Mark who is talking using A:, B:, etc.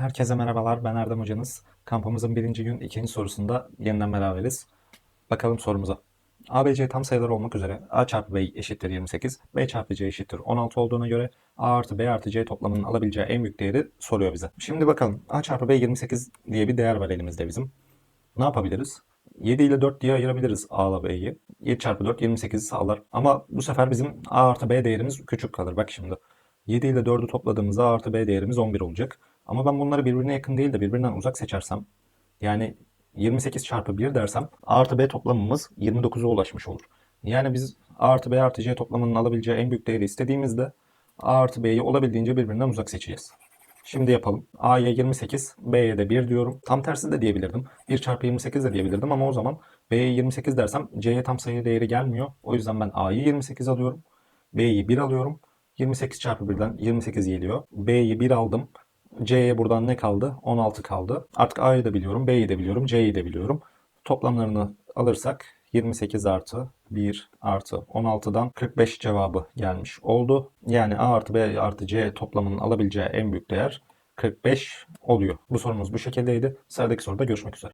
A: Herkese merhabalar, ben Erdem Hocanız. Kampımızın birinci gün ikinci sorusunda yeniden beraberiz. Bakalım sorumuza. ABC tam sayılar olmak üzere A çarpı B eşittir 28, B çarpı C eşittir 16 olduğuna göre A artı B artı C toplamının alabileceği en büyük değeri soruyor bize. Şimdi bakalım A çarpı B 28 diye bir değer var elimizde bizim. Ne yapabiliriz? 7 ile 4 diye ayırabiliriz A ile B'yi. 7 çarpı 4 28'i sağlar. Ama bu sefer bizim A artı B değerimiz küçük kalır. Bak şimdi. 7 ile 4'ü topladığımızda A artı B değerimiz 11 olacak. Ama ben bunları birbirine yakın değil de birbirinden uzak seçersem yani 28 çarpı 1 dersem A artı B toplamımız 29'a ulaşmış olur. Yani biz A artı B artı C toplamının alabileceği en büyük değeri istediğimizde A artı B'yi olabildiğince birbirinden uzak seçeceğiz. Şimdi yapalım. A'ya 28, B'ye de 1 diyorum. Tam tersi de diyebilirdim. 1 çarpı 28 de diyebilirdim ama o zaman B'ye 28 dersem C'ye tam sayı değeri gelmiyor. O yüzden ben A'yı 28 alıyorum. B'yi 1 alıyorum. 28 çarpı 1'den 28 geliyor. B'yi 1 aldım. C'ye buradan ne kaldı? 16 kaldı. Artık A'yı da biliyorum, B'yi de biliyorum, C'yi de biliyorum. Toplamlarını alırsak 28 artı 1 artı 16'dan 45 cevabı gelmiş oldu. Yani A artı B artı C toplamının alabileceği en büyük değer 45 oluyor. Bu sorumuz bu şekildeydi. Sıradaki soruda görüşmek üzere.